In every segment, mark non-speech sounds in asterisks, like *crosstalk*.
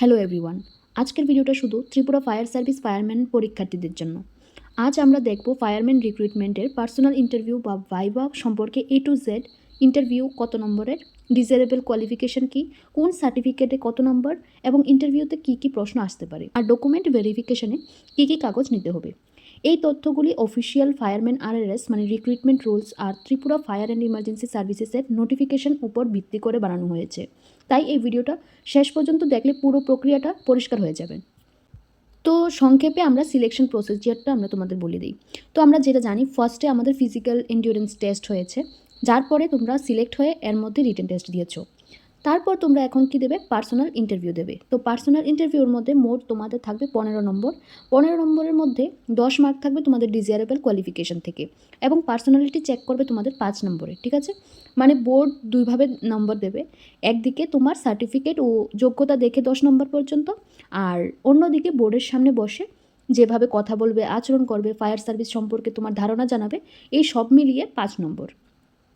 Hello everyone, আজকের ভিডিওটা শুধু ত্রিপুরা ফায়ার সার্ভিস ফায়ারম্যান পরীক্ষার্থীদের জন্য। আজ আমরা দেখব ফায়ারম্যান রিক্রুটমেন্টের পার্সোনাল ইন্টারভিউ বা ভাইবা সম্পর্কে এ টু জেড ইন্টারভিউ কত নম্বরের, ডিজারেবল কোয়ালিফিকেশন কি, কোন সার্টিফিকেটে কত নম্বর, এবং ইন্টারভিউতে কি কি প্রশ্ন আসতে পারে, আর ডকুমেন্ট ভেরিফিকেশনে কী কী কাগজ নিতে হবে। এই তথ্যগুলি অফিসিয়াল ফায়ারম্যান আরআরএস মানে রিক্রুটমেন্ট রুলস আর ত্রিপুরা ফায়ার অ্যান্ড ইমার্জেন্সি সার্ভিসেসের নোটিফিকেশন উপর ভিত্তি করে বানানো হয়েছে। তাই এই ভিডিওটা শেষ পর্যন্ত দেখলে পুরো প্রক্রিয়াটা পরিষ্কার হয়ে যাবে। তো সংক্ষেপে আমরা সিলেকশন প্রসিজিয়ারটা আমরা তোমাদের বলে দিই। তো আমরা যেটা জানি ফার্স্টে আমাদের ফিজিক্যাল এন্ডিউরেন্স টেস্ট হয়েছে। যার পরে তোমরা সিলেক্ট হয়ে এর মধ্যে রিটেন টেস্ট দিয়েছ। তারপর তোমরা এখন কি দেবে? পার্সোনাল ইন্টারভিউ দেবে। তো পার্সোনাল ইন্টারভিউর মধ্যে মোট তোমাদের থাকবে পনেরো নম্বর। পনেরো নম্বরের মধ্যে দশ মার্ক থাকবে তোমাদের ডিজায়ারেবল কোয়ালিফিকেশন থেকে এবং পার্সোনালিটি চেক করবে তোমাদের পাঁচ নম্বরে, ঠিক আছে? মানে বোর্ড দুইভাবে নম্বর দেবে। একদিকে তোমার সার্টিফিকেট ও যোগ্যতা দেখে দশ নম্বর পর্যন্ত আর অন্যদিকে বোর্ডের সামনে বসে যেভাবে কথা বলবে, আচরণ করবে ফায়ার সার্ভিস সম্পর্কে তোমার ধারণা জানাবে, এই সব মিলিয়ে পাঁচ নম্বর।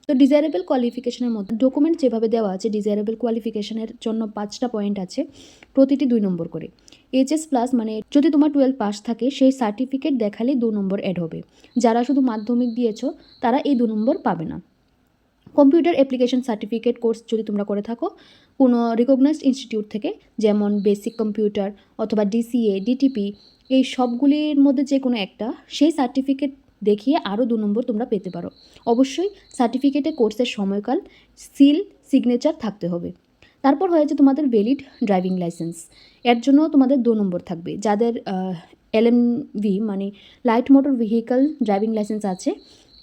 তো ডিজায়ারেবল কোয়ালিফিকেশনের মধ্যে ডকুমেন্ট যেভাবে দেওয়া আছে ডিজায়ারেবল কোয়ালিফিকেশনের জন্য পাঁচটা পয়েন্ট আছে, প্রতিটি দুই নম্বর করে। এইচএস প্লাস মানে যদি তোমার টুয়েলভ পাস থাকে, সেই সার্টিফিকেট দেখালে দু নম্বর অ্যাড হবে। যারা শুধু মাধ্যমিক দিয়েছ, তারা এই দু নম্বর পাবে না। কম্পিউটার অ্যাপ্লিকেশন সার্টিফিকেট কোর্স যদি তোমরা করে থাকো, কোনো রিকগনাইজড ইনস্টিটিউট থেকে, যেমন বেসিক কম্পিউটার অথবা ডিসিএ ডিটিপি এই সবগুলির মধ্যে যে কোনো একটা, সেই সার্টিফিকেট দেখিয়ে আরও দু নম্বর তোমরা পেতে পারো। অবশ্যই সার্টিফিকেটে কোর্সের সময়কাল সিল সিগনেচার থাকতে হবে। তারপর হয়েছে তোমাদের ভ্যালিড ড্রাইভিং লাইসেন্স এর জন্য তোমাদের দু নম্বর থাকবে। যাদের এলএমভি মানে light motor vehicle driving licence আছে,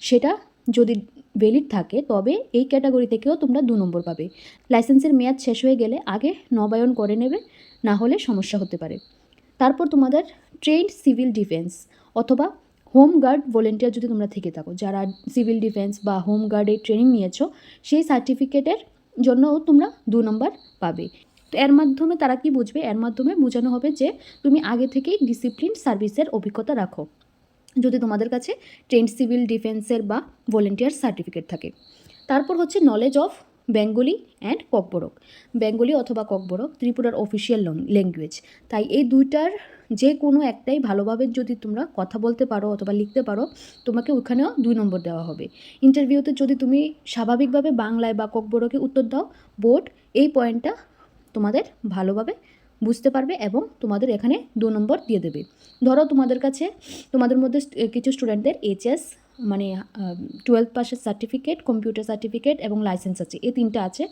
সেটা যদি ভ্যালিড থাকে, তবে এই ক্যাটাগরি থেকেও তোমরা দু নম্বর পাবে। লাইসেন্সের মেয়াদ শেষ হয়ে গেলে আগে নবায়ন করে নেবে, না হলে সমস্যা হতে পারে। তারপর তোমাদের ট্রেন্ড সিভিল ডিফেন্স অথবা হোম গার্ড ভলেন্টিয়ার যদি তোমরা থেকে থাকো, যারা সিভিল ডিফেন্স বা হোম গার্ডে ট্রেনিং নিয়েছো, সেই সার্টিফিকেটের জন্যও তোমরা দু নম্বর পাবে। তো এর মাধ্যমে তারা কি বুঝবে? এর মাধ্যমে বোঝানো হবে যে তুমি আগে থেকেই ডিসিপ্লিন সার্ভিসের অভিজ্ঞতা রাখো, যদি তোমাদের কাছে ট্রেন্ড সিভিল ডিফেন্সের বা ভলেন্টিয়ার সার্টিফিকেট থাকে। তারপর হচ্ছে knowledge of Bengali and Kokborok. Bengali অথবা ককবরক ত্রিপুরার অফিসিয়াল ল্যাঙ্গুয়েজ তাই এই দুইটার যে কোনো একটাই ভালোভাবে যদি তোমরা কথা বলতে পারো অথবা লিখতে পারো, তোমাকে ওখানেও দুই নম্বর দেওয়া হবে। ইন্টারভিউতে যদি তুমি স্বাভাবিকভাবে বাংলায় বা ককবরকে উত্তর দাও বোর্ড এই পয়েন্টটা তোমাদের ভালোভাবে বুঝতে পারবে এবং তোমাদের এখানে দু নম্বর দিয়ে দেবে। ধরো তোমাদের কাছে, তোমাদের মধ্যে কিছু স্টুডেন্টদের এইচএস মানে টুয়েলভ পাসের সার্টিফিকেট কম্পিউটার সার্টিফিকেট এবং লাইসেন্স আছে। এই তিনটা আছে,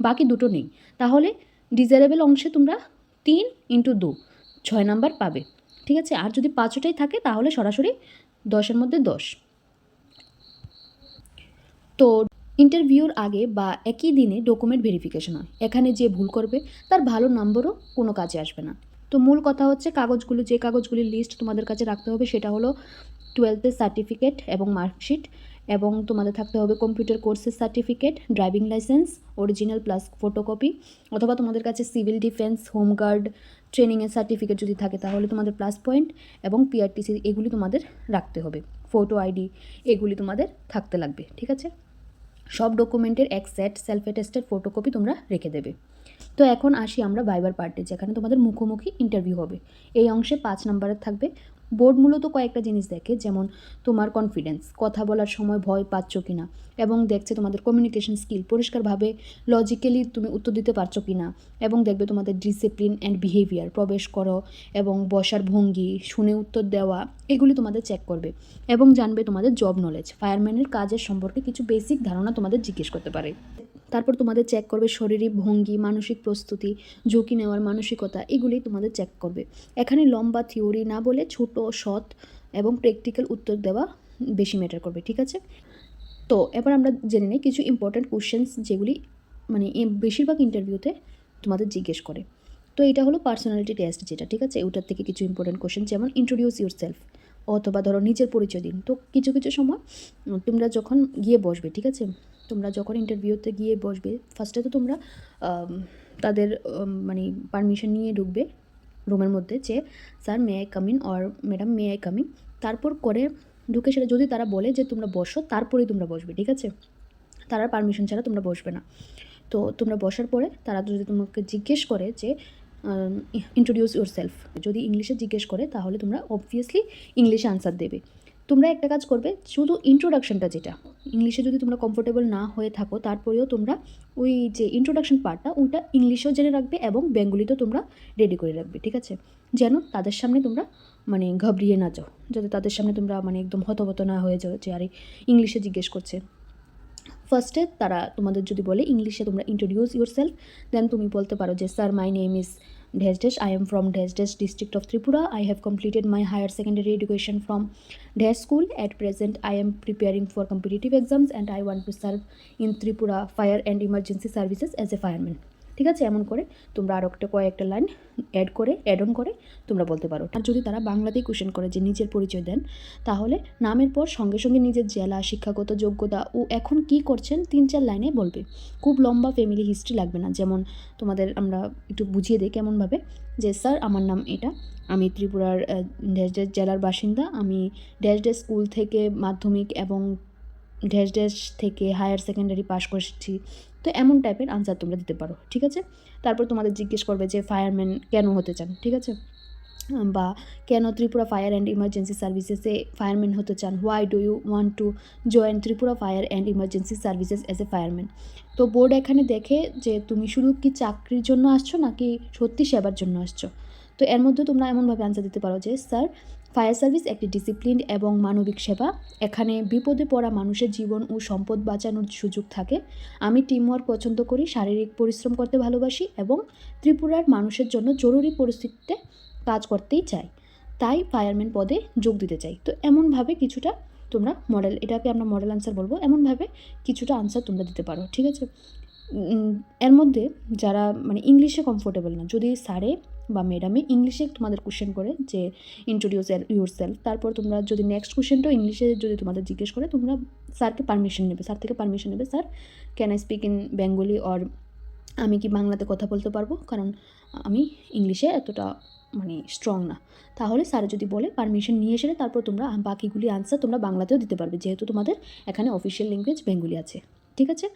বাকি দুটো নেই। তাহলে ডিজারেবল অংশে তোমরা তিন ইন্টু দু, ছয় নাম্বার পাবে। ঠিক আছে? আর যদি পাঁচটাই থাকে, তাহলে সরাসরি দশের মধ্যে দশ। তো ইন্টারভিউর আগে বা একই দিনে ডকুমেন্ট ভেরিফিকেশন হয়। এখানে যে ভুল করবে, তার ভালো নম্বরও কোনো কাজে আসবে না। তো মূল কথা হচ্ছে, কাগজগুলো, যে কাগজগুলির লিস্ট তোমাদের কাছে রাখতে হবে, সেটা হলো টুয়েলথের সার্টিফিকেট এবং মার্কশিট এবং তোমাদের থাকতে হবে কম্পিউটার কোর্সের certificate driving licence original plus photocopy অথবা তোমাদের কাছে সিভিল ডিফেন্স হোমগার্ড ট্রেনিংয়ের সার্টিফিকেট যদি থাকে তাহলে তোমাদের প্লাস পয়েন্ট এবং পিআরটিসি এগুলি তোমাদের রাখতে হবে। ফটো আইডি এগুলি তোমাদের থাকতে লাগবে, ঠিক আছে? সব ডকুমেন্টের এক সেট সেলফ অ্যাটেস্টেড ফটোকপি তোমরা রেখে দেবে। তো এখন আসি আমরা ভাইবার পার্টে যেখানে তোমাদের মুখোমুখি ইন্টারভিউ হবে। এই অংশে পাঁচ নাম্বারের থাকবে। বোর্ড মূলত কয়েকটা জিনিস দেখে, যেমন তোমার কনফিডেন্স কথা বলার সময় ভয় পাচ্ছ কি না এবং দেখছে তোমাদের কমিউনিকেশন স্কিল পরিষ্কারভাবে লজিক্যালি তুমি উত্তর দিতে পারছ কি না এবং দেখবে তোমাদের ডিসিপ্লিন অ্যান্ড বিহেভিয়ার প্রবেশ করো এবং বসার ভঙ্গি, শুনে উত্তর দেওয়া, এগুলি তোমাদের চেক করবে এবং জানবে তোমাদের জব নলেজ ফায়ারম্যানের কাজের সম্পর্কে কিছু বেসিক ধারণা তোমাদের জিজ্ঞেস করতে পারে। তারপর তোমাদের চেক করবে শরীরী ভঙ্গি, মানসিক প্রস্তুতি, ঝুঁকি নেওয়ার মানসিকতা এগুলি তোমাদের চেক করবে। এখানে লম্বা থিওরি না বলে ছোট সৎ এবং প্র্যাকটিক্যাল উত্তর দেওয়া বেশি ম্যাটার করবে, ঠিক আছে? তো এবার আমরা জেনে নিই কিছু ইম্পর্ট্যান্ট কোশ্চেন্স যেগুলি মানে বেশিরভাগ ইন্টারভিউতে তোমাদের জিজ্ঞেস করে। তো এটা হলো পার্সোনালিটি টেস্ট যেটা, ঠিক আছে? ওটার থেকে কিছু ইম্পর্ট্যান্ট কোশ্চেন যেমন ইন্ট্রোডিউস ইউর সেলফ অথবা ধরো নিজের পরিচয় দিন। তো কিছু কিছু সময় তোমরা যখন গিয়ে বসবে, ঠিক আছে? তোমরা যখন ইন্টারভিউতে গিয়ে বসবে ফার্স্টে তো তোমরা তাদের মানে পারমিশন নিয়ে ঢুকবে রুমের মধ্যে যে sir may I come in or madam may I coming তারপর করে ঢুকে সেটা যদি তারা বলে যে, তোমরা বসো, তারপরেই তোমরা বসবে, ঠিক আছে? তারা পারমিশন ছাড়া তোমরা বসবে না। তো তোমরা বসার পরে তারা যদি তোমাকে জিজ্ঞেস করে যে ইন্ট্রোডিউস ইউর সেলফ যদি ইংলিশে জিজ্ঞেস করে, তাহলে তোমরা অবভিয়াসলি ইংলিশে আনসার দেবে। তোমরা একটা কাজ করবে, শুধু ইন্ট্রোডাকশনটা যেটা, ইংলিশে যদি তোমরা কমফোর্টেবল না হয়ে থাকো, তারপরেও তোমরা ওই যে ইন্ট্রোডাকশন পার্টটা ওইটা ইংলিশেও জেনে রাখবে এবং বেঙ্গলিতেও তোমরা রেডি করে রাখবে, ঠিক আছে? যেন তাদের সামনে তোমরা মানে ঘাবড়িয়ে না যাও, যাতে তাদের সামনে তোমরা মানে একদম হতবত না হয়ে যাও যে, আরে, ইংলিশে জিজ্ঞেস করছে। ফার্স্টে তারা তোমাদের যদি বলে, ইংলিশে তোমরা ইন্ট্রোডিউস ইউর সেলফ দেন তুমি বলতে পারো যে sir my name is desh I am from desh district of Tripura. I have completed my higher secondary education from Desh school. At present, I am preparing for competitive exams and I want to serve in Tripura Fire and Emergency Services as a fireman. ঠিক আছে? এমন করে তোমরা আরও একটা কয়েকটা line add করে add on করে তোমরা বলতে পারো। আর যদি তারা বাংলাতেই কোশ্চেন করে যে নিজের পরিচয় দেন, তাহলে নামের পর সঙ্গে সঙ্গে নিজের জেলা, শিক্ষাগত যোগ্যতা ও এখন কি করছেন তিন চার লাইনে বলবে। খুব লম্বা ফ্যামিলি হিস্ট্রি লাগবে না। যেমন তোমাদের আমরা একটু বুঝিয়ে দিই কেমনভাবে। যে, স্যার, আমার নাম এটা। আমি ত্রিপুরার ড্যাশ ড্যাশ জেলার বাসিন্দা। আমি ড্যাশ ড্যাশ স্কুল থেকে মাধ্যমিক এবং ড্যাশ ড্যাশ থেকে হায়ার সেকেন্ডারি পাশ করেছি। তো এমন টাইপের আনসার তোমরা দিতে পারো, ঠিক আছে? তারপর তোমাদের জিজ্ঞেস করবে যে ফায়ারম্যান কেন হতে চান, ঠিক আছে? বা কেন ত্রিপুরা ফায়ার অ্যান্ড ইমার্জেন্সি সার্ভিসেসে ফায়ারম্যান হতে চান? Why do you want to join Tripura fire and emergency services as a fireman তো বোর্ড এখানে দেখে যে, তুমি শুধু কি চাকরির জন্য আসছো নাকি সত্যি সেবার জন্য আসছো? তো এর মধ্যে তোমরা এমনভাবে আনসার দিতে পারো যে স্যার ফায়ার সার্ভিস একটি ডিসিপ্লিন এবং মানবিক সেবা। এখানে বিপদে পড়া মানুষের জীবন ও সম্পদ বাঁচানোর সুযোগ থাকে। আমি টিমওয়ার্ক পছন্দ করি, শারীরিক পরিশ্রম করতে ভালোবাসি এবং ত্রিপুরার মানুষের জন্য জরুরি পরিস্থিতিতে কাজ করতেই চাই। তাই ফায়ারম্যান পদে যোগ দিতে চাই। তো এমনভাবে কিছুটা তোমরা মডেল এটাকে আমরা মডেল আনসার বলব। এমনভাবে কিছুটা আনসার তোমরা দিতে পারো, ঠিক আছে? এর মধ্যে যারা মানে ইংলিশে কমফোর্টেবল না, যদি স্যারে বা ম্যাডামে ইংলিশে তোমাদের কোশ্চেন করে যে ইন্ট্রোডিউস ইউর সেলফ তারপর তোমরা যদি নেক্সট কোশ্চেনটাও ইংলিশে যদি তোমাদের জিজ্ঞেস করে, তোমরা স্যারকে পারমিশন নেবে। স্যার থেকে পারমিশন নেবে, sir can I speak in Bengali or আমি কি বাংলাতে কথা বলতে পারব? কারণ আমি ইংলিশে এতটা মানে স্ট্রং না। তাহলে স্যার যদি বলে পারমিশন নিয়ে এসে তারপর তোমরা বাকিগুলি আনসার তোমরা বাংলাতেও দিতে পারবে, যেহেতু তোমাদের এখানে অফিসিয়াল ল্যাঙ্গুয়েজ বেঙ্গলি আছে। ঠিক আছে?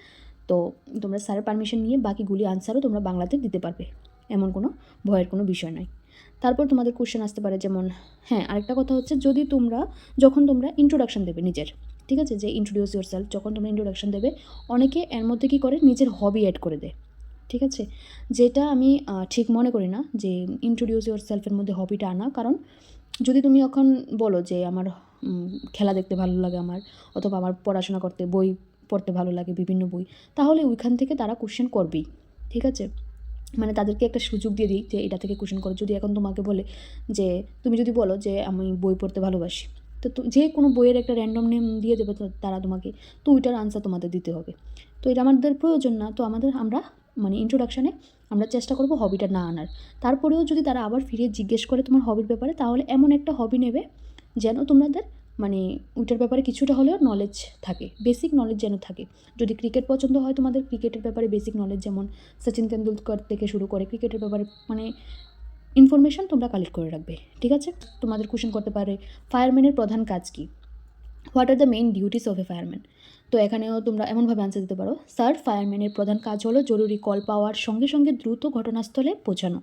তো তোমরা স্যারের পারমিশন নিয়ে বাকিগুলি আনসারও তোমরা বাংলাতে দিতে পারবে। এমন কোনো ভয়ের কোনো বিষয় নয়। তারপর তোমাদের কোশ্চেন আসতে পারে যেমন হ্যাঁ আরেকটা কথা হচ্ছে যদি তোমরা, যখন তোমরা ইন্ট্রোডাকশন দেবে নিজের, ঠিক আছে? যে ইন্ট্রোডিউস ইউর সেলফ যখন তোমরা ইন্ট্রোডাকশন দেবে, অনেকে এর মধ্যে কী করে? নিজের হবি অ্যাড করে দেয়, ঠিক আছে? যেটা আমি ঠিক মনে করি না যে ইন্ট্রোডিউস ইউর সেলফের মধ্যে হবিটা আনা। কারণ যদি তুমি এখন বলো যে আমার খেলা দেখতে ভালো লাগে আমার, অথবা আমার পড়াশোনা করতে, বই পড়তে ভালো লাগে, বিভিন্ন বই, তাহলে ওইখান থেকে তারা কোশ্চেন করবেই, ঠিক আছে? মানে তাদেরকে একটা সুযোগ দিয়ে দিই যে এটা থেকে কোশ্চেন করো। যদি এখন তোমাকে বলে যে, তুমি যদি বলো যে, আমি বই পড়তে ভালোবাসি, তো যে কোনো বইয়ের একটা র্যান্ডম নেম দিয়ে দেবে তারা তোমাকে, তো ওইটার আনসার তোমাদের দিতে হবে। তো এটা আমাদের প্রয়োজন না, তো আমাদের, আমরা মানে ইন্ট্রোডাকশানে আমরা চেষ্টা করব হবিটা না আনার। তারপরেও যদি তারা আবার ফিরে জিজ্ঞেস করে তোমার হবির ব্যাপারে, তাহলে এমন একটা হবি নেবে যেন তোমাদের মানে ওইটার ব্যাপারে কিছুটা হলেও নলেজ থাকে বেসিক নলেজ যেন থাকে। যদি ক্রিকেট পছন্দ হয় তোমাদের ক্রিকেটের ব্যাপারে বেসিক নলেজ যেমন সচিন তেন্ডুলকর থেকে শুরু করে ক্রিকেটের ব্যাপারে মানে ইনফরমেশান তোমরা কালেক্ট করে রাখবে, ঠিক আছে? তোমাদের কোশ্চেন করতে পারে ফায়ারম্যানের প্রধান কাজ কী? What are the main duties of a fireman তো এখানেও তোমরা এমনভাবে আনসার দিতে পারো। স্যার ফায়ারম্যানের প্রধান কাজ হলো জরুরি কল পাওয়ার সঙ্গে সঙ্গে দ্রুত ঘটনাস্থলে পৌঁছানো।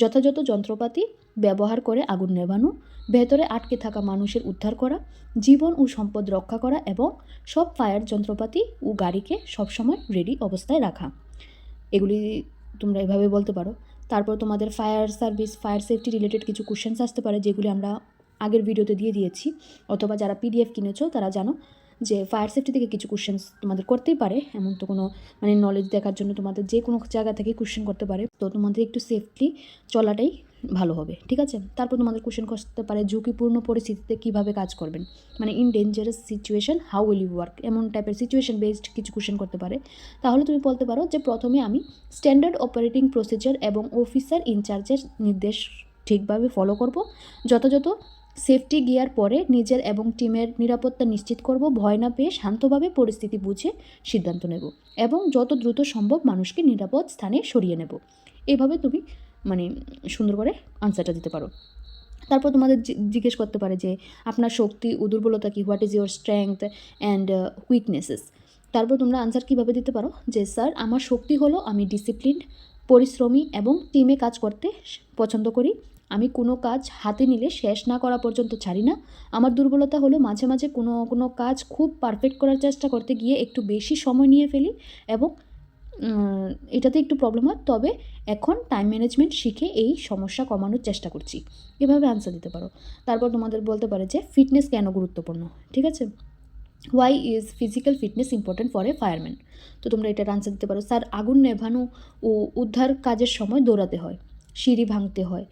যথাযথ যন্ত্রপাতি ব্যবহার করে আগুন নেভানো, ভেতরে আটকে থাকা মানুষের উদ্ধার করা, জীবন ও সম্পদ রক্ষা করা এবং সব ফায়ার যন্ত্রপাতি ও গাড়িকে সবসময় রেডি অবস্থায় রাখা। এগুলি তোমরা এভাবে বলতে পারো। তারপর তোমাদের fire service fire safety related কিছু কোশ্চেন্স আসতে পারে যেগুলি আমরা আগের ভিডিওতে দিয়ে দিয়েছি, অথবা যারা পিডিএফ কিনেছো তারা জানো যে ফায়ার সেফটি থেকে কিছু কোশ্চেন্স তোমাদের করতেই পারে, এমন তো কোনো মানে নলেজ দেখার জন্য তোমাদের যে কোনো জায়গা থেকে কোশ্চেন করতে পারে। তো তোমাদের একটু সেফলি চলাটাই ভালো হবে, ঠিক আছে? তারপর তোমাদের কোশ্চেন করতে পারে, ঝুঁকিপূর্ণ পরিস্থিতিতে কীভাবে কাজ করবেন? মানে in dangerous situation how will you work এমন টাইপের সিচুয়েশন বেসড কিছু কোশ্চেন করতে পারে। তাহলে তুমি বলতে পারো যে প্রথমে আমি স্ট্যান্ডার্ড অপারেটিং প্রসিজার এবং অফিসার ইনচার্জের নির্দেশ ঠিকভাবে ফলো করব। যথাযথ সেফটি গিয়ার পরে নিজের এবং টিমের নিরাপত্তা নিশ্চিত করব, ভয় না পেয়ে শান্তভাবে পরিস্থিতি বুঝে সিদ্ধান্ত নেব এবং যত দ্রুত সম্ভব মানুষকে নিরাপদ স্থানে সরিয়ে নেব। এভাবে তুমি মানে সুন্দর করে আনসারটা দিতে পারো। তারপর তোমাদের জিজ্ঞেস করতে পারে যে, আপনার শক্তি ও দুর্বলতা কী what is your strength and weaknesses তারপর তোমরা আনসার কীভাবে দিতে পারো? যে, স্যার, আমার শক্তি হলো আমি ডিসিপ্লিন পরিশ্রমী এবং টিমে কাজ করতে পছন্দ করি। আমি কোনো কাজ হাতে নিলে শেষ না করা পর্যন্ত ছাড়ি না। আমার দুর্বলতা হলো মাঝে মাঝে কোনো কোনো কাজ খুব পারফেক্ট করার চেষ্টা করতে গিয়ে একটু বেশি সময় নিয়ে ফেলি এবং এটাতে একটু প্রবলেম হয়। তবে এখন টাইম ম্যানেজমেন্ট শিখে এই সমস্যা কমানোর চেষ্টা করছি। এভাবে আনসার দিতে পারো। তারপর তোমাদের বলতে পারে যে ফিটনেস কেন গুরুত্বপূর্ণ? ঠিক আছে? Why is physical fitness important for a fireman তো তোমরা এটার আনসার দিতে পারো। স্যার, আগুন নেভানো ও উদ্ধার কাজের সময় দৌড়াতে হয়। সিঁড়ি ভাঙতে হয়।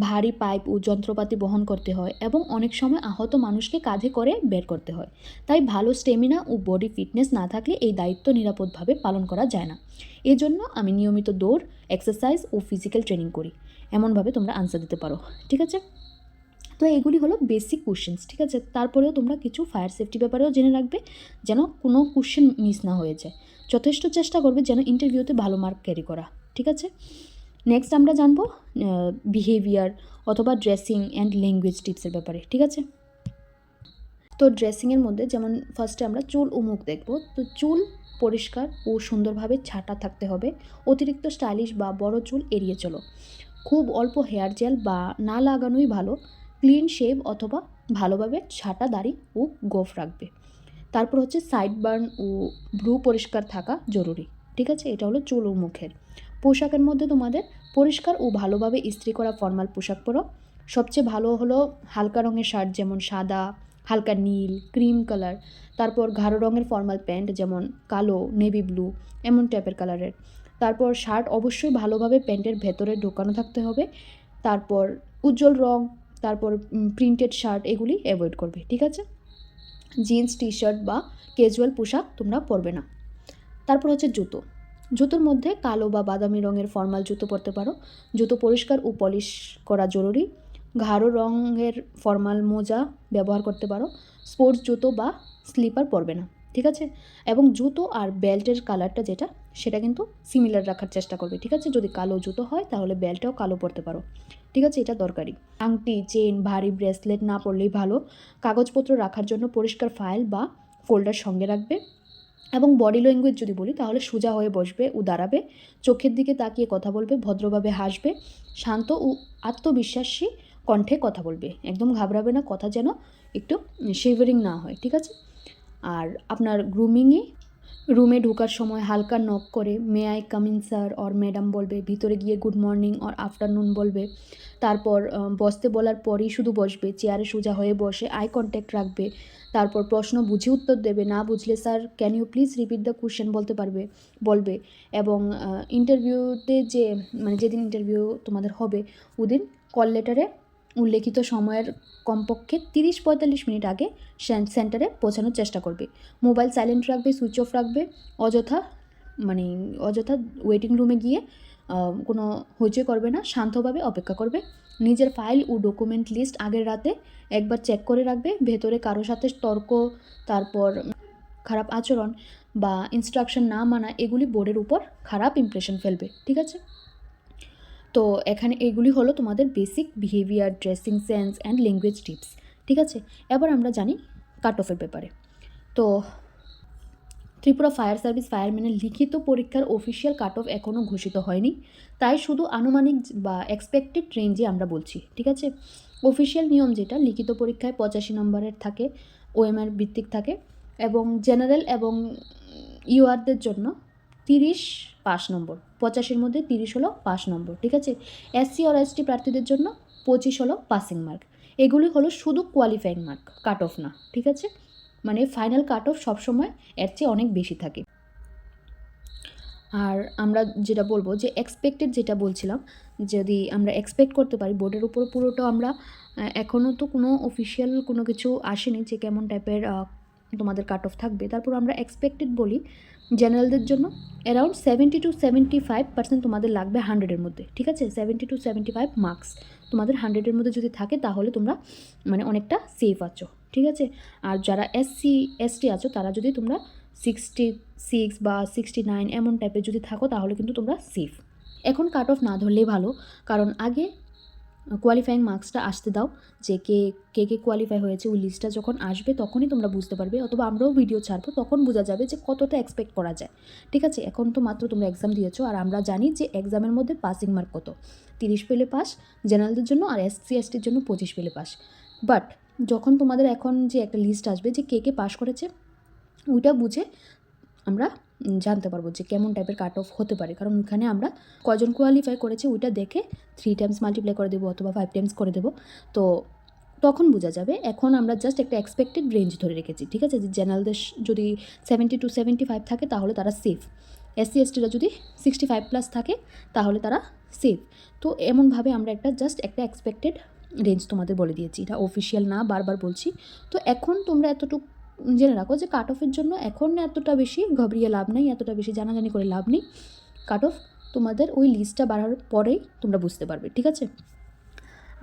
ভারী পাইপ ও যন্ত্রপাতি বহন করতে হয় এবং অনেক সময় আহত মানুষকে কাঁধে করে বের করতে হয়। তাই ভালো স্টেমিনা ও বডি ফিটনেস না থাকলে এই দায়িত্ব নিরাপদভাবে পালন করা যায় না। এজন্য আমি নিয়মিত দৌড়, এক্সারসাইজ ও ফিজিক্যাল ট্রেনিং করি। এমনভাবে তোমরা আনসার দিতে পারো। ঠিক আছে? তো এগুলি হলো বেসিক কোশ্চেন্স ঠিক আছে? তারপরেও তোমরা কিছু ফায়ার সেফটি ব্যাপারেও জেনে রাখবে, যেন কোনো কোশ্চেন মিস না হয়ে যায়। যথেষ্ট চেষ্টা করবে যেন ইন্টারভিউতে ভালো মার্ক ক্যারি করা। ঠিক আছে? নেক্সট আমরা জানব বিহেভিয়ার অথবা ড্রেসিং অ্যান্ড ল্যাঙ্গুয়েজ টিপসের ব্যাপারে, ঠিক আছে? তো ড্রেসিংয়ের মধ্যে যেমন ফার্স্টে আমরা চুল ও মুখ দেখব, তো চুল পরিষ্কার ও সুন্দরভাবে ছাটা থাকতে হবে, অতিরিক্ত স্টাইলিশ বা বড় চুল এড়িয়ে চলো। খুব অল্প হেয়ার জেল বা না লাগানোই ভালো ক্লিন শেভ অথবা ভালোভাবে ছাটা, দাড়ি ও গোফ রাখবে। তারপর হচ্ছে সাইড বার্ন ও ব্রু পরিষ্কার থাকা জরুরি, ঠিক আছে? এটা হলো চুল ও মুখের পোশাকের মধ্যে তোমাদের পরিষ্কার ও ভালোভাবে ইস্ত্রি করা ফর্মাল পোশাক পরো। সবচেয়ে ভালো হলো হালকা রঙের শার্ট যেমন সাদা, হালকা নীল ক্রিম কালার তারপর গাঢ় রঙের ফর্মাল প্যান্ট যেমন কালো নেভি ব্লু এমন টাইপের কালারের তারপর শার্ট অবশ্যই ভালোভাবে প্যান্টের ভেতরে ঢোকানো থাকতে হবে। তারপর উজ্জ্বল রং, তারপর প্রিন্টেড শার্ট এগুলি অ্যাভয়েড করবে, ঠিক আছে? জিন্স টি শার্ট বা ক্যাজুয়াল পোশাক তোমরা পরবে না। তারপর হচ্ছে জুতো। জুতোর মধ্যে কালো বা বাদামি রঙের ফর্মাল জুতো পরতে পারো। জুতো পরিষ্কার ও পলিশ করা জরুরি। ঘাড়ো রঙের ফর্মাল মোজা ব্যবহার করতে পারো। স্পোর্টস জুতো বা স্লিপার পরবে না, ঠিক আছে? এবং জুতো আর বেল্টের কালারটা যেটা, সেটা কিন্তু সিমিলার রাখার চেষ্টা করবে, ঠিক আছে? যদি কালো জুতো হয়, তাহলে বেল্টটাও কালো পরতে পারো, ঠিক আছে? এটা দরকারি। আংটি চেন ভারী ব্রেসলেট না পরলেই ভালো। কাগজপত্র রাখার জন্য পরিষ্কার ফাইল বা ফোল্ডার সঙ্গে রাখবে। এবং বডি ল্যাঙ্গুয়েজ যদি বলি, তাহলে সোজা হয়ে বসবে ও দাঁড়াবে, চোখের দিকে তাকিয়ে কথা বলবে, ভদ্রভাবে হাসবে, শান্ত ও আত্মবিশ্বাসী কণ্ঠে কথা বলবে। একদম ঘাবড়াবে না, কথা যেন একটু শেভারিং না হয়, ঠিক আছে? আর আপনার গ্রুমিংয়ে রুমে ঢোকার সময় হালকা নক করে may I come in sir or madam বলবে। ভিতরে গিয়ে গুড মর্নিং অর আফটারনুন বলবে। তারপর বসতে বলার পরেই শুধু বসবে, চেয়ারে সোজা হয়ে বসে আই কন্ট্যাক্ট রাখবে। তারপর প্রশ্ন বুঝে উত্তর দেবে। না বুঝলে sir can you please repeat the question বলতে পারবে, বলবে। এবং ইন্টারভিউতে যে মানে যেদিন ইন্টারভিউ তোমাদের হবে, ওদিন কল লেটারে উল্লেখিত সময়ের কমপক্ষে তিরিশ পঁয়তাল্লিশ মিনিট আগে সেন্টারে পৌঁছানোর চেষ্টা করবে। মোবাইল সাইলেন্ট রাখবে, সুইচ অফ রাখবে, অযথা মানে অযথা ওয়েটিং রুমে গিয়ে কোনো হইচই করবে না, শান্তভাবে অপেক্ষা করবে। নিজের ফাইল ও ডকুমেন্ট লিস্ট আগের রাতে একবার চেক করে রাখবে। ভেতরে কারও সাথে তর্ক, তারপর খারাপ আচরণ বা ইনস্ট্রাকশন না মানা, এগুলি বোর্ডের উপর খারাপ ইমপ্রেশন ফেলবে, ঠিক আছে? তো এখানে এগুলি হলো তোমাদের basic behaviour dressing sense and language tips ঠিক আছে? এবার আমরা জানি কাট অফের ব্যাপারে। তো ত্রিপুরা ফায়ার সার্ভিস ফায়ারম্যানের লিখিত পরীক্ষার অফিসিয়াল কাট অফ এখনও ঘোষিত হয়নি। তাই শুধু আনুমানিক বা এক্সপেক্টেড রেঞ্জে আমরা বলছি, ঠিক আছে? অফিসিয়াল নিয়ম যেটা, লিখিত পরীক্ষায় পঁচাশি নম্বরের থাকে ওএমআর ভিত্তিক থাকে এবং জেনারেল এবং ইউআরদের জন্য তিরিশ পাঁচ নম্বর, পঁচাশির মধ্যে তিরিশ হলো পাঁচ নম্বর, ঠিক আছে? এসসি আর এসটি প্রার্থীদের জন্য পঁচিশ হলো পাসিং মার্ক এগুলি হলো শুধু কোয়ালিফাইং মার্ক কাট অফ না, ঠিক আছে? মানে ফাইনাল কাট অফ সবসময় এর চেয়ে অনেক বেশি থাকে। আর আমরা যেটা বলব যে এক্সপেক্টেড যেটা বলছিলাম, যদি আমরা এক্সপেক্ট করতে পারি, বোর্ডের উপর পুরোটা আমরা এখনও তো কোনো অফিসিয়াল কোনো কিছু আসেনি যে কেমন টাইপের তোমাদের কাট অফ থাকবে। তারপর আমরা এক্সপেক্টেড বলি জেনারেলদের জন্য around seventy to seventy five percent তোমাদের লাগবে হান্ড্রেডের মধ্যে, ঠিক আছে? Seventy to seventy five marks তোমাদের হান্ড্রেডের মধ্যে যদি থাকে তাহলে তোমরা মানে অনেকটা সেফ আছো, ঠিক আছে? আর যারা এসসি এসটি আছো তারা যদি তোমরা সিক্সটি সিক্স বা সিক্সটি নাইন এমন টাইপের যদি থাকো তাহলে কিন্তু তোমরা সেফ এখন কাট অফ না ধরলেই ভালো, কারণ আগে কোয়ালিফাইং মার্কসটা আসতে দাও। যে কে কে কে কোয়ালিফাই হয়েছে ওই লিস্টটা যখন আসবে তখনই তোমরা বুঝতে পারবে অথবা আমরাও ভিডিও ছাড়বো, তখন বোঝা যাবে যে কতটা এক্সপেক্ট করা যায়। ঠিক আছে? এখন তো মাত্র তোমরা এক্সাম দিয়েছ আর আমরা জানি যে এক্সামের মধ্যে পাসিং মার্ক কত। তিরিশ পেলে পাস জেনারেলদের জন্য আর এসসি এসটির জন্য পঁচিশ পেলে পাস বাট যখন তোমাদের এখন যে একটা লিস্ট আসবে যে কে কে পাস করেছে, ওইটা বুঝে আমরা জানতে পারব যে কেমন টাইপের কাট অফ হতে পারে। কারণ ওখানে আমরা কজন কোয়ালিফাই করেছে ওইটা দেখে থ্রি টাইমস মাল্টিপ্লাই করে দেবো অথবা ফাইভ টাইমস করে দেবো। তো তখন বোঝা যাবে। এখন আমরা জাস্ট একটা এক্সপেক্টেড রেঞ্জ ধরে রেখেছি, ঠিক আছে? যে জেনারেলদের যদি সেভেন্টি টু সেভেন্টি ফাইভ থাকে তাহলে তারা সেফ এসসি এসটিরা যদি সিক্সটি ফাইভ প্লাস থাকে তাহলে তারা সেফ তো এমনভাবে আমরা একটা জাস্ট একটা এক্সপেক্টেড রেঞ্জ তোমাদের বলে দিয়েছি। এটা অফিসিয়াল না বারবার বলছি। তো এখন তোমরা এতটুকু জেনে রাখো যে কাট অফের জন্য এখন এতটা বেশি ঘবরিয়ে লাভ নেই, এতটা বেশি জানাজানি করে লাভ নেই। কাট অফ তোমাদের ওই লিস্টটা বাড়ার পরেই তোমরা বুঝতে পারবে, ঠিক আছে?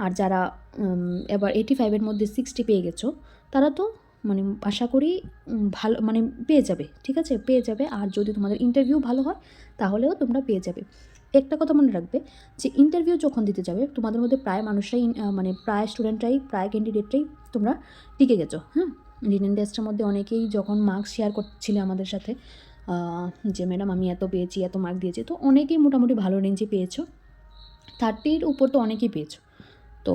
আর যারা এবার এইটি ফাইভের মধ্যে সিক্সটি পেয়ে গেছো, তারা তো মানে আশা করি ভালো মানে পেয়ে যাবে, ঠিক আছে? পেয়ে যাবে, আর যদি তোমাদের ইন্টারভিউ ভালো হয়, তাহলেও তোমরা পেয়ে যাবে। একটা কথা মনে রাখবে যে ইন্টারভিউ যখন দিতে যাবে, তোমাদের মধ্যে প্রায় মানুষরাই মানে প্রায় স্টুডেন্টরাই প্রায় ক্যান্ডিডেটরাই তোমরা টিকে গেছো হ্যাঁ? রিটেন টেস্টের মধ্যে অনেকেই যখন মার্কস শেয়ার করছিলে আমাদের সাথে যে ম্যাডাম আমি এত পেয়েছি, এত মার্ক দিয়েছি, তো অনেকেই মোটামুটি ভালো রেঞ্জে পেয়েছ। থার্টির উপর তো অনেকেই পেয়েছ। তো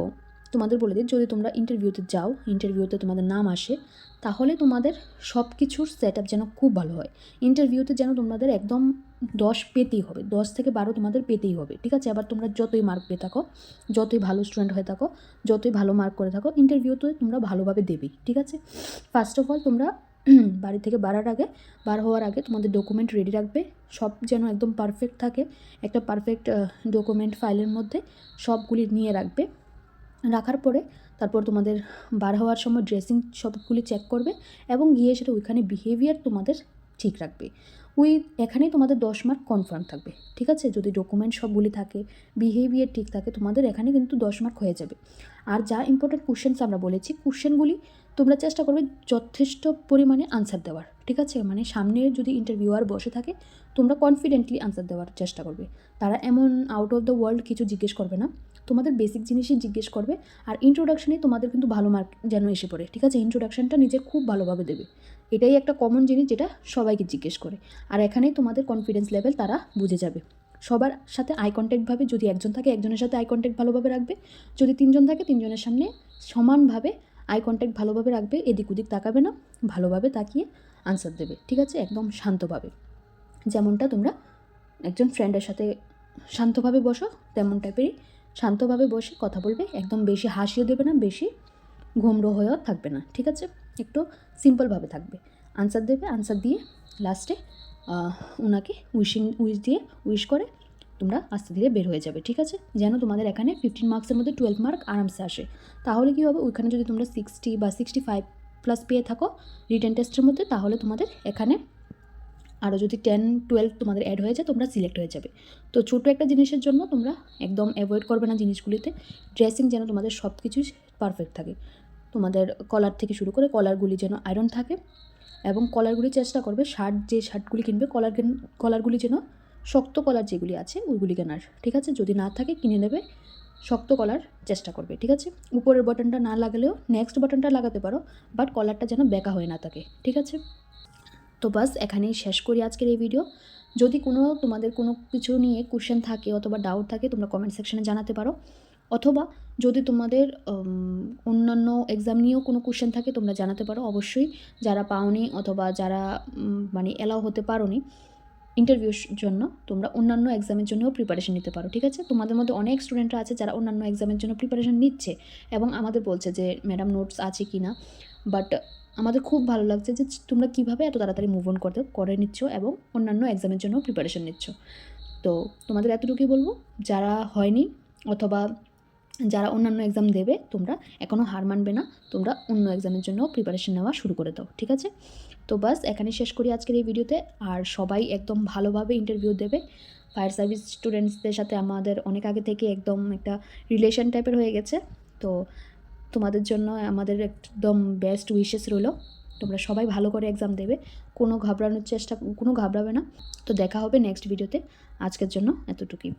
তোমাদের বলে দিই, যদি তোমরা ইন্টারভিউতে যাও ইন্টারভিউতে তোমাদের নাম আসে, তাহলে তোমাদের সব কিছুর সেট আপ যেন খুব ভালো হয়। ইন্টারভিউতে যেন তোমাদের একদম দশ পেতেই হবে, দশ থেকে বারো তোমাদের পেতেই হবে, ঠিক আছে? আবার তোমরা যতই মার্ক পেয়ে থাকো, যতই ভালো স্টুডেন্ট হয়ে থাকো, যতই ভালো মার্ক করে থাকো ইন্টারভিউতে তোমরা ভালোভাবে দেবেই, ঠিক আছে? ফার্স্ট অফ অল তোমরা *clears throat* বাড়ি থেকে বাড়ার আগে, বার হওয়ার আগে তোমাদের ডকুমেন্ট রেডি রাখবে, সব যেন একদম পারফেক্ট থাকে, একটা পারফেক্ট ডকুমেন্ট ফাইলের মধ্যে সবগুলি নিয়ে রাখবে, রাখার পরে তারপর তোমাদের বার হওয়ার সময় ড্রেসিং সবগুলি চেক করবে এবং গিয়ে সেটা ওইখানে বিহেভিয়ার তোমাদের ঠিক রাখবে। ওই এখানেই তোমাদের দশ মার্ক কনফার্ম থাকবে, ঠিক আছে? যদি ডকুমেন্ট সবগুলি থাকে বিহেভিয়ার ঠিক থাকে, তোমাদের এখানে কিন্তু দশ মার্ক হয়ে যাবে। আর যা ইম্পর্টেন্ট কোশ্চেন্স আমরা বলেছি কোশ্চেনগুলি তোমরা চেষ্টা করবে যথেষ্ট পরিমাণে আনসার দেওয়ার, ঠিক আছে? মানে সামনে যদি ইন্টারভিউয়ার বসে থাকে, তোমরা কনফিডেন্টলি আনসার দেওয়ার চেষ্টা করবে। তারা এমন আউট অফ দ্য ওয়ার্ল্ড কিছু জিজ্ঞেস করবে না, তোমাদের বেসিক জিনিসই জিজ্ঞেস করবে, আর ইন্ট্রোডাকশনে তোমাদের কিন্তু ভালো মার্ক যেন এসে পড়ে, ঠিক আছে? ইন্ট্রোডাকশনটা নিজে খুব ভালোভাবে দেবে। এটাই একটা কমন জিনিস যেটা সবাইকে জিজ্ঞেস করে। আর এখানেই তোমাদের কনফিডেন্স লেভেল তারা বুঝে যাবে। সবার সাথে আই কন্ট্যাক্টভাবে যদি একজন থাকে, একজনের সাথে আই কন্ট্যাক্ট ভালোভাবে রাখবে। যদি তিনজন থাকে, তিনজনের সামনে সমানভাবে আই কন্ট্যাক্ট ভালোভাবে রাখবে, এদিক ওদিক তাকাবে না, ভালোভাবে তাকিয়ে আনসার দেবে, ঠিক আছে? একদম শান্তভাবে। যেমনটা তোমরা একজন ফ্রেন্ডের সাথে শান্তভাবে বসো, তেমন টাইপেরই শান্তভাবে বসে কথা বলবে, একদম বেশি হাসিও দেবে না, বেশি ঘুমরো হয়েও থাকবে না, ঠিক আছে? একটু সিম্পলভাবে থাকবে। আনসার দেবে আনসার দিয়ে লাস্টে ওনাকে উইশিং উইশ দিয়ে উইশ করে তোমরা আস্তে ধীরে বের হয়ে যাবে, ঠিক আছে? যেন তোমাদের এখানে ফিফটিন মার্কসের মধ্যে টুয়েলভ মার্ক আরামসে আসে। তাহলে কী হবে? ওইখানে যদি তোমরা সিক্সটি বা সিক্সটি ফাইভ প্লাস পেয়ে থাকো রিটেন টেস্টের মধ্যে, তাহলে তোমাদের এখানে আরও যদি টেন টুয়েলভ তোমাদের অ্যাড হয়ে যায়, তোমরা সিলেক্ট হয়ে যাবে। তো ছোটো একটা জিনিসের জন্য তোমরা একদম অ্যাভয়েড করবে না জিনিসগুলিতে। ড্রেসিং যেন তোমাদের সব কিছুই পারফেক্ট থাকে। তোমাদের কলার থেকে শুরু করে কলারগুলি যেন আয়রন থাকে এবং কলারগুলি চেষ্টা করবে শার্ট যে শার্টগুলি কিনবে কলার কলারগুলি যেন শক্ত কলার যেগুলি আছে ওইগুলি কেনার, ঠিক আছে? যদি না থাকে কিনে নেবে, শক্ত কলার চেষ্টা করবে, ঠিক আছে? উপরের বাটনটা না লাগালেও নেক্সট বাটনটা লাগাতে পারো বাট কলারটা যেন বেঁকা হয়ে না থাকে, ঠিক আছে? তো বাস এখানেই শেষ করি আজকের এই ভিডিও যদি কোনো তোমাদের কোনো কিছু নিয়ে কোশ্চেন থাকে অথবা ডাউট থাকে, তোমরা কমেন্ট সেকশানে জানাতে পারো। অথবা যদি তোমাদের অন্যান্য এক্সাম নিয়েও কোনো কোশ্চেন থাকে, তোমরা জানাতে পারো। অবশ্যই যারা পাওনি অথবা যারা মানে এলাও হতে পারোনি ইন্টারভিউর জন্য, তোমরা অন্যান্য এক্সামের জন্যও প্রিপারেশন নিতে পারো, ঠিক আছে? তোমাদের মধ্যে অনেক স্টুডেন্টরা আছে যারা অন্যান্য এক্সামের জন্য প্রিপারেশন নিচ্ছে এবং আমাদের বলছে যে ম্যাডাম নোটস আছে কি না? বাট আমাদের খুব ভালো লাগছে যে, তোমরা কীভাবে এত তাড়াতাড়ি মুভ অন করতে, করে নিচ্ছ এবং অন্যান্য এক্সামের জন্য প্রিপারেশন নিচ্ছ। তো তোমাদের এতটুকুই বলব। যারা হয়নি অথবা যারা অন্যান্য এক্সাম দেবে, তোমরা এখনও হার মানবে না। তোমরা অন্য এক্সামের জন্য প্রিপারেশন নেওয়া শুরু করে দাও, ঠিক আছে? তো বাস এখানে শেষ করি আজকের এই ভিডিওতে আর সবাই একদম ভালোভাবে ইন্টারভিউ দেবে। ফায়ার সার্ভিস স্টুডেন্টসদের সাথে আমাদের অনেক আগে থেকে একদম একটা রিলেশন টাইপের হয়ে গেছে। তো তোমাদের জন্য আমাদের একদম বেস্ট উইশেস রইল। তোমরা সবাই ভালো করে এক্সাম দেবে। কোনো ঘাবড়ানোর চেষ্টা, কোনো ঘাবড়াবে না। তো দেখা হবে নেক্সট ভিডিওতে আজকের জন্য এতটুকুই.